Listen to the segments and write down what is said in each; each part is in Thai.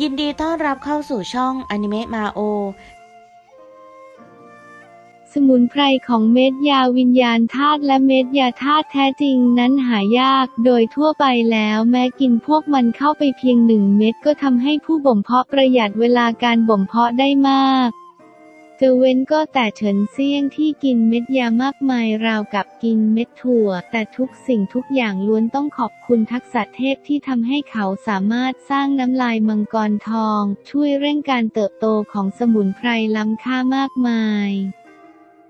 ยินดีต้อนรับเข้าสู่ช่องอนิเมะมาโอ สมุนไพรของเม็ดยาวิญญาณธาตุและเม็ดยาธาตุแท้จริงนั้นหายาก โดยทั่วไปแล้วแม้กินพวกมันเข้าไปเพียงหนึ่งเม็ดก็ทำให้ผู้บ่มเพาะประหยัดเวลาการบ่มเพาะได้มาก เจเว้นก็แต่เฉินเซี่ยงที่กินเม็ดยามากมายราวกับกินเม็ดถั่ว แต่ทุกสิ่งทุกอย่างล้วนต้องขอบคุณทักษะเทพที่ทำให้เขาสามารถสร้างน้ำลายมังกรทอง ช่วยเร่งการเติบโตของสมุนไพรล้ำค่ามากมาย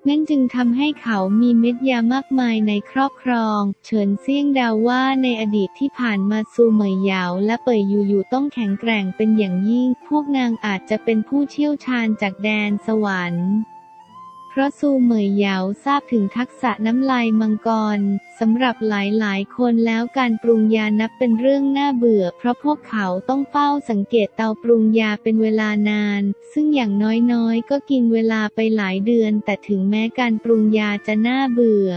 นั่นจึงทำให้เขามีเม็ดยามากมายในครอบครอง เฉินเซี่ยงเดาว่าในอดีตที่ผ่านมาซูเหมยหยาวและเป่ยอยู่ๆต้องแข็งแกร่งเป็นอย่างยิ่ง พวกนางอาจจะเป็นผู้เชี่ยวชาญจากแดนสวรรค์ เพราะซูเหมยเหยาทราบถึงทักษะน้ำลายมังกรสำหรับหลายๆ คนแล้วการปรุงยานับเป็นเรื่องน่าเบื่อ เพราะพวกเขาต้องเฝ้าสังเกตเตาปรุงยาเป็นเวลานาน ซึ่งอย่างน้อยๆ ก็กินเวลาไปหลายเดือน แต่ถึงแม้การปรุงยาจะน่าเบื่อ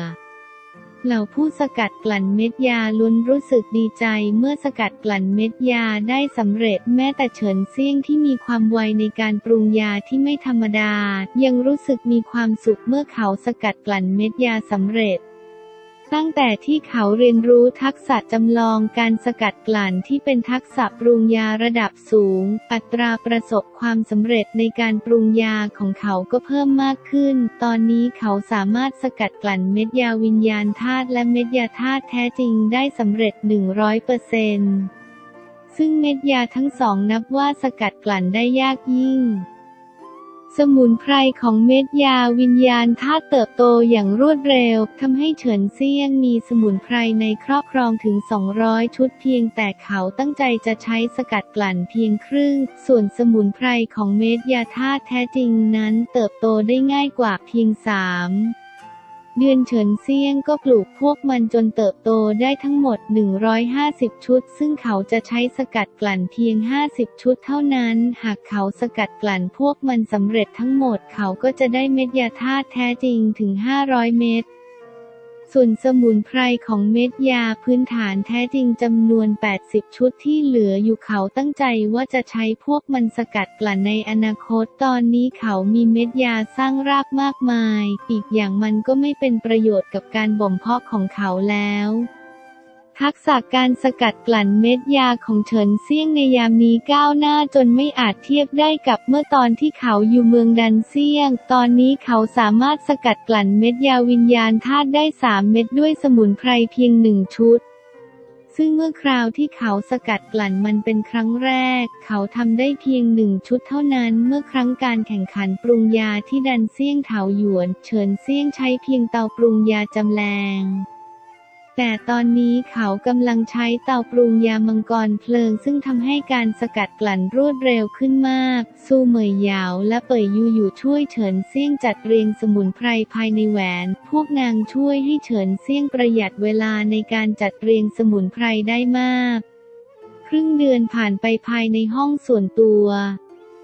เหล่าผู้สกัดกลั่นเม็ดยาล้นรู้สึกดีใจเมื่อสกัดกลั่นเม็ดยาได้สำเร็จแม้แต่เฉินเซี่ยงที่มีความไวในการปรุงยาที่ไม่ธรรมดา ยังรู้สึกมีความสุขเมื่อเขาสกัดกลั่นเม็ดยาสำเร็จ ตั้งแต่ที่เขาเรียนรู้ทักษะจำลองการสกัดกลั่นที่เป็นทักษะปรุงยาระดับสูง อัตราประสบความสำเร็จในการปรุงยาของเขาก็เพิ่มมากขึ้น ตอนนี้เขาสามารถสกัดกลั่นเม็ดยาวิญญาณธาตุและเม็ดยาธาตุแท้จริงได้สำเร็จ 100%ซึ่งเม็ดยาทั้งสองนับว่าสกัดกลั่นได้ยากยิ่ง สมุนไพรของเม็ดยาวิญญาณธาตุเติบโตอย่างรวดเร็วทำให้เฉินเซียงมีสมุนไพรในครอบครองถึง 200 ชุดเพียงแต่เขาตั้งใจจะใช้สกัดกลั่นเพียงครึ่ง ส่วนสมุนไพรของเม็ดยาธาตุแท้จริงนั้นเติบโตได้ง่ายกว่าเพียง 3 เดือนเฉินเซียงก็ปลูกพวกมันจนเติบโตได้ทั้งหมด 150 ชุด ซึ่งเขาจะใช้สกัดกลั่นเพียง 50 ชุดเท่านั้น หากเขาสกัดกลั่นพวกมันสำเร็จทั้งหมด เขาก็จะได้เม็ดยาธาตุแท้จริงถึง 500 เม็ด ส่วนสมุนไพรของเม็ดยาพื้นฐานแท้จริงจำนวน 80 ชุดที่เหลืออยู่เขาตั้งใจว่าจะใช้พวกมันสกัดกลั่นในอนาคตตอนนี้เขามีเม็ดยาสร้างรากมากมาย อีกอย่างมันก็ไม่เป็นประโยชน์กับการบ่มเพาะของเขาแล้ว ทักษะการสกัดกลั่นเม็ดยาของเฉินเซี่ยงในยามนี้ก้าวหน้าจนไม่อาจเทียบได้กับเมื่อตอนที่เขาอยู่เมืองดันเซี่ยง ตอนนี้เขาสามารถสกัดกลั่นเม็ดยาวิญญาณธาตุได้3เม็ดด้วยสมุนไพรเพียงหนึ่งชุด ซึ่งเมื่อคราวที่เขาสกัดกลั่นมันเป็นครั้งแรก เขาทำได้เพียงหนึ่งชุดเท่านั้น เมื่อครั้งการแข่งขันปรุงยาที่ดันเซี่ยงเถาหยวน เฉินเซี่ยงใช้เพียงเตาปรุงยาจำแรง แต่ตอนนี้เขากำลังใช้เตาปรุงยามังกรเพลิง ซึ่งทำให้การสกัดกลั่นรวดเร็วขึ้นมาก ซูเหมยหยาวและเป่ยยูอยู่ช่วยเฉินเซี่ยงจัดเรียงสมุนไพรภายในแหวน พวกนางช่วยให้เฉินเซี่ยงประหยัดเวลาในการจัดเรียงสมุนไพรได้มาก ครึ่งเดือนผ่านไปภายในห้องส่วนตัว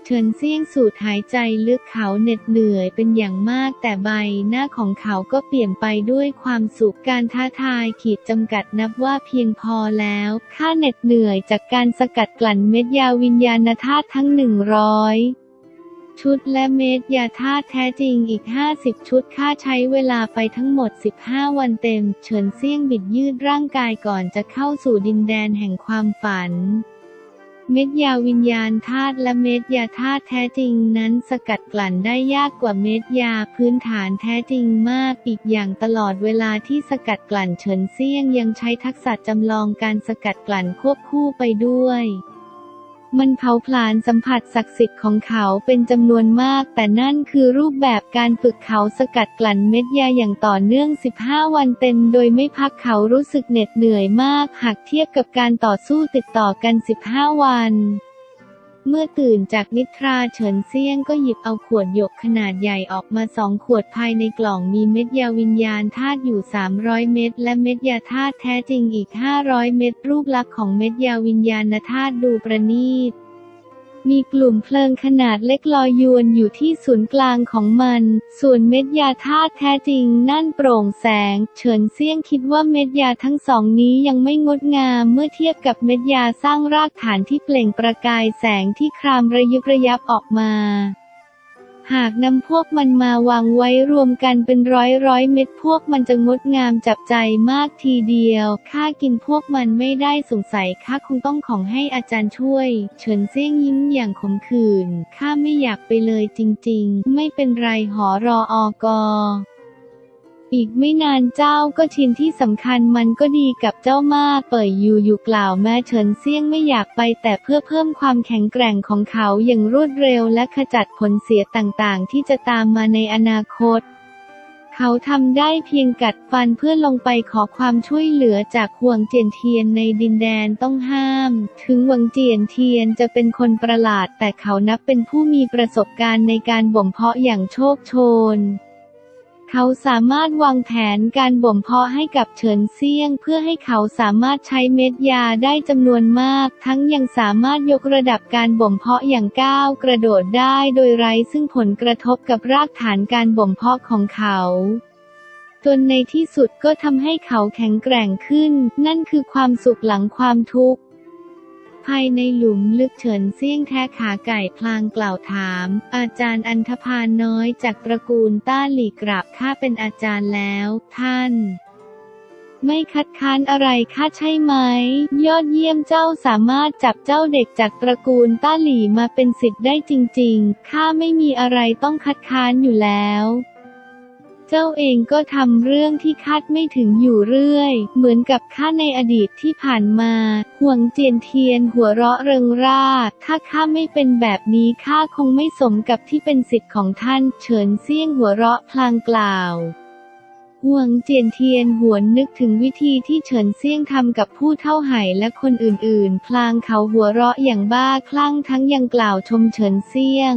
เฉินเซี่ยงสูดหายใจลึกเขาเหน็ดเหนื่อยเป็นอย่างมากแต่ใบหน้าของเขาก็เปลี่ยนไปด้วยความสุขการท้าทายขีดจำกัดนับว่าเพียงพอแล้ว ค่าเหน็ดเหนื่อยจากการสกัดกลั่นเม็ดยาวิญญาณธาตุทั้งหนึ่งร้อยชุดและเม็ดยาธาตุแท้จริงอีก 50 ชุด ค่าใช้เวลาไปทั้งหมด 15 วันเต็ม เฉินเซี่ยงบิดยืดร่างกายก่อนจะเข้าสู่ดินแดนแห่งความฝัน เม็ดยาวิญญาณธาตุและเม็ดยาธาตุแท้จริงนั้นสกัดกลั่นได้ยากกว่าเม็ดยาพื้นฐานแท้จริงมากอีกอย่างตลอดเวลาที่สกัดกลั่นเฉินเซี่ยงยังใช้ทักษะจำลองการสกัดกลั่นควบคู่ไปด้วย มันเผาผลาญสัมผัสศักดิ์สิทธิ์ของเขาเป็นจำนวนมาก แต่นั่นคือรูปแบบการฝึกเขาสกัดกลั่นเม็ดยาอย่างต่อเนื่อง 15 วันเต็ม โดยไม่พักเขารู้สึกเหน็ดเหนื่อยมาก หากเทียบกับการต่อสู้ติดต่อกัน 15 วัน เมื่อตื่นจากนิทราเฉินเซียงก็หยิบเอาขวดหยกขนาดใหญ่ออกมาสองขวดภายในกล่องมีเม็ดยาวิญญาณธาตุอยู่ 300 เม็ดและเม็ดยาธาตุแท้จริงอีก 500 เม็ดรูปลักษณ์ของเม็ดยาวิญญาณธาตุดูประณีต มีกลุ่มเพลิงขนาดเล็กลอยยวนอยู่ที่ศูนย์กลางของมัน ส่วนเม็ดยาธาตุแท้จริงนั่นโปร่งแสง เฉินเซี่ยงคิดว่าเม็ดยาทั้งสองนี้ยังไม่งดงามเมื่อเทียบกับเม็ดยาสร้างรากฐานที่เปล่งประกายแสงที่ครามระยิบระยับออกมา หากนำพวกมันมาวางไว้รวมกันเป็นร้อยร้อยเม็ดพวกมันจะงดงามจับใจมากทีเดียว ข้ากินพวกมันไม่ได้สงสัยข้าคงต้องของให้อาจารย์ช่วย เฉินเซี่ยงยิ้มอย่างขมขื่นข้าไม่อยากไปเลยจริง ๆ ไม่เป็นไรหอรออกอ อีกไม่นานเจ้าก็ชินที่สำคัญมันก็ดีกับเจ้ามาก เป่ยอยู่อยู่กล่าวแม้เฉินเซี่ยงไม่อยากไปแต่เพื่อเพิ่มความแข็งแกร่งของเขาอย่างรวดเร็วและขจัดผลเสียต่างๆ ที่จะตามมาในอนาคต เขาทำได้เพียงกัดฟันเพื่อลงไปขอความช่วยเหลือจากหวงเจียนเทียนในดินแดนต้องห้าม ถึงหวงเจียนเทียนจะเป็นคนประหลาด แต่เขานับเป็นผู้มีประสบการณ์ในการบ่มเพาะอย่างโชคโชน เขาสามารถวางแผนการบ่มเพาะให้กับเฉินเซี่ยง เพื่อให้เขาสามารถใช้เม็ดยาได้จำนวนมาก ทั้งยังสามารถยกระดับการบ่มเพาะอย่างก้าวกระโดดได้โดยไร้ซึ่งผลกระทบกับรากฐานการบ่มเพาะของเขาจนในที่สุดก็ทำให้เขาแข็งแกร่งขึ้น นั่นคือความสุขหลังความทุกข์ ภายในหลุมลึกเฉินเซี่ยงแท้ขาไก่พลางกล่าวถาม อาจารย์อันธพาน้อยจากตระกูลต้าหลีกราบข้าเป็นอาจารย์แล้ว ท่าน ไม่คัดค้านอะไรข้าใช่ไหม ยอดเยี่ยมเจ้าสามารถจับเจ้าเด็กจากตระกูลต้าหลีมาเป็นสิทธิ์ได้จริงๆข้าไม่มีอะไรต้องคัดค้านอยู่แล้ว จ้าเองก็ทำเรื่องที่คาดไม่ถึงอยู่เรื่อย เหมือนกับข้าในอดีตที่ผ่านมา ห่วงเจียนเทียนหัวเราะเริงร่า ถ้าข้าไม่เป็นแบบนี้ข้าคงไม่สมกับที่เป็นสิทธิ์ของท่าน เฉินเซี่ยงหัวเราะพลางกล่าวห่วงเจียนเทียนหวนนึกถึงวิธีที่เฉินเซี่ยงทำกับผู้เท่าไห่และคนอื่นๆ พลางเขาหัวเราะอย่างบ้าคลั่งทั้งยังกล่าวชมเฉินเซี่ยง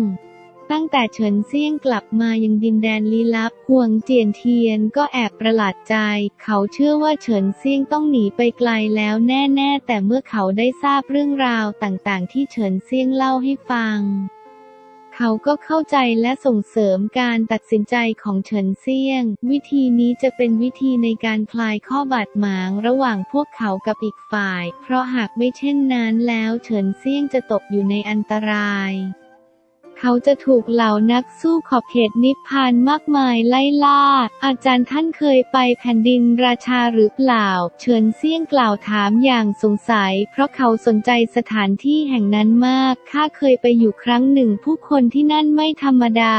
ตั้งแต่เฉินเซี่ยงกลับมายังดินแดนลี้ลับห่วงเจียนเทียนก็แอบประหลาดใจ เขาเชื่อว่าเฉินเซี่ยงต้องหนีไปไกลแล้วแน่ๆ แต่เมื่อเขาได้ทราบเรื่องราวต่างๆ ที่เฉินเซี่ยงเล่าให้ฟัง เขาก็เข้าใจและส่งเสริมการตัดสินใจของเฉินเซี่ยง วิธีนี้จะเป็นวิธีในการคลายข้อบาดหมางระหว่างพวกเขากับอีกฝ่าย เพราะหากไม่เช่นนั้นแล้วเฉินเซี่ยงจะตกอยู่ในอันตราย เขาจะถูกเหล่านักสู้ขอบเขตนิพพานมากมายไล่ล่า อาจารย์ท่านเคยไปแผ่นดินราชาหรือเปล่า เฉินเซี่ยงกล่าวถามอย่างสงสัย เพราะเขาสนใจสถานที่แห่งนั้นมาก ข้าเคยไปอยู่ครั้งหนึ่งผู้คนที่นั่นไม่ธรรมดา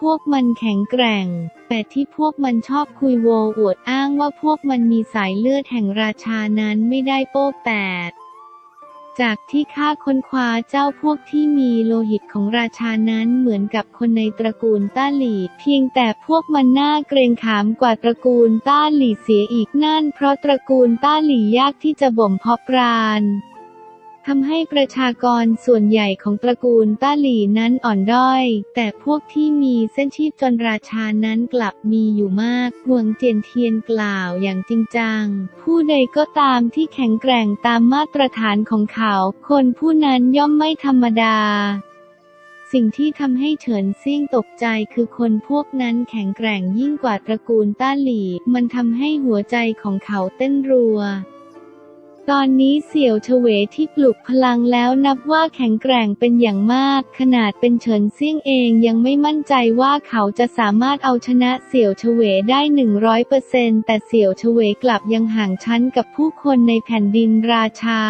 พวกมันแข็งแกร่งแต่ที่พวกมันชอบคุยโวอวดอ้างว่าพวกมันมีสายเลือดแห่งราชานั้นไม่ได้โป้แปด จากที่ข้าค้นคว้าเจ้าพวกที่มีโลหิตของราชานั้นเหมือนกับคนในตระกูลต้าหลีเพียงแต่พวกมันน่าเกรงขามกว่าตระกูลต้าหลีเสียอีกนั่น เพราะตระกูลต้าหลียากที่จะบ่มเพาะปราณ ทำให้ประชากรส่วนใหญ่ของตระกูลต้าหลีนั้นอ่อนด้อย แต่พวกที่มีเส้นชีพจนราชานั้นกลับมีอยู่มากหวงเจียนเทียนกล่าวอย่างจริงจัง ผู้ใดก็ตามที่แข็งแกร่งตามมาตรฐานของเขา คนผู้นั้นย่อมไม่ธรรมดาสิ่งที่ทำให้เฉินเซี่ยงตกใจคือคนพวกนั้นแข็งแกร่งยิ่งกว่าตระกูลต้าหลี่ มันทำให้หัวใจของเขาเต้นรัว ตอนนี้เสี่ยวเฉวที่ปลุกพลังแล้วนับว่าแข็งแกร่งเป็นอย่างมาก ขนาดเป็นเฉินเซี่ยงเองยังไม่มั่นใจว่าเขาจะสามารถเอาชนะเสี่ยวเฉวได้หนึ่งร้อยเปอร์เซนแต่เสี่ยวเฉวกลับยังห่างชั้นกับผู้คนในแผ่นดินราชา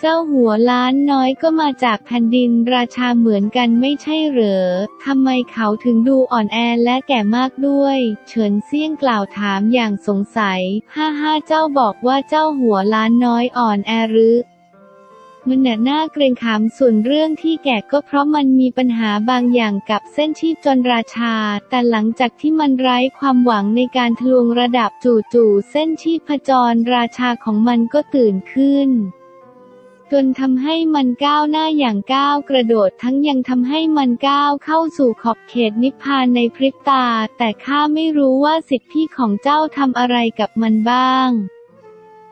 เจ้าหัวล้านน้อยก็มาจากแผ่นดินราชาเหมือนกันไม่ใช่เหรอ ทำไมเขาถึงดูอ่อนแอและแก่มากด้วย เฉินเซี่ยงกล่าวถามอย่างสงสัย ฮ่าฮ่าเจ้าบอกว่าเจ้าหัวล้านน้อยอ่อนแอหรือมันน่ะน่าเกรงขามส่วนเรื่องที่แก่ก็เพราะมันมีปัญหาบางอย่างกับเส้นชีพจนราชา แต่หลังจากที่มันไร้ความหวังในการทะลวงระดับจู่ๆเส้นชีพจรราชาของมันก็ตื่นขึ้น จนทำให้มันก้าวหน้าอย่างก้าวกระโดดทั้งยังทำให้มันก้าวเข้าสู่ขอบเขตนิพพานในพริบตา แต่ข้าไม่รู้ว่าสิทธิพี่ของเจ้าทำอะไรกับมันบ้าง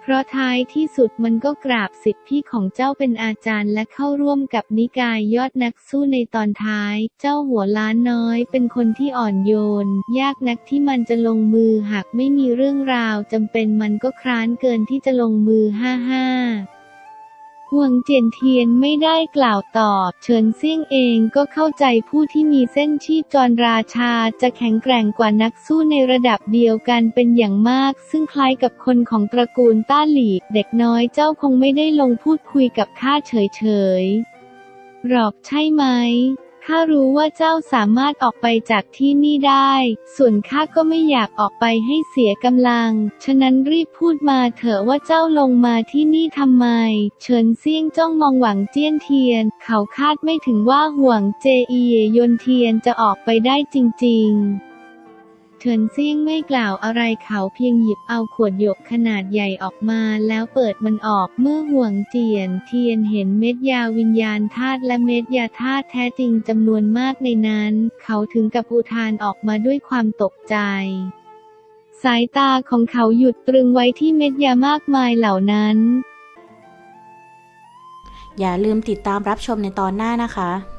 เพราะท้ายที่สุดมันก็กราบสิทธิพี่ของเจ้าเป็นอาจารย์และเข้าร่วมกับนิกายยอดนักสู้ในตอนท้าย เจ้าหัวล้านน้อย เป็นคนที่อ่อนโยน ยากนักที่มันจะลงมือหากไม่มีเรื่องราวจำเป็นมันก็คร้านเกินที่จะลงมือห้าห้า ห่วงเจียนเทียนไม่ได้กล่าวตอบ เฉินเซี่ยงเองก็เข้าใจผู้ที่มีเส้นชีพจรราชาจะแข็งแกร่งกว่านักสู้ในระดับเดียวกันเป็นอย่างมาก ซึ่งคล้ายกับคนของตระกูลต้าหลีก เด็กน้อยเจ้าคงไม่ได้ลงพูดคุยกับข้าเฉยๆหรอกใช่ไหม ข้ารู้ว่าเจ้าสามารถออกไปจากที่นี่ได้ ส่วนข้าก็ไม่อยากออกไปให้เสียกำลัง ฉะนั้นรีบพูดมาเถอะว่าเจ้าลงมาที่นี่ทำไม เฉินเซี่ยงจ้องมองหวังเจี้ยนเทียน เขาคาดไม่ถึงว่าห่วงเจอีเยยนเทียนจะออกไปได้จริง ๆ ฉินเซี่ยงไม่กล่าวอะไรเขาเพียงหยิบเอาขวดหยกขนาดใหญ่ออกมาแล้วเปิดมันออกเมื่อห่วงเจียนเทียนเห็นเม็ดยาวิญญาณธาตุและเม็ดยาธาตุแท้จริงจำนวนมากในนั้น เขาถึงกับอุทานออกมาด้วยความตกใจสายตาของเขาหยุดตรึงไว้ที่เม็ดยามากมายเหล่านั้น อย่าลืมติดตามรับชมในตอนหน้านะคะ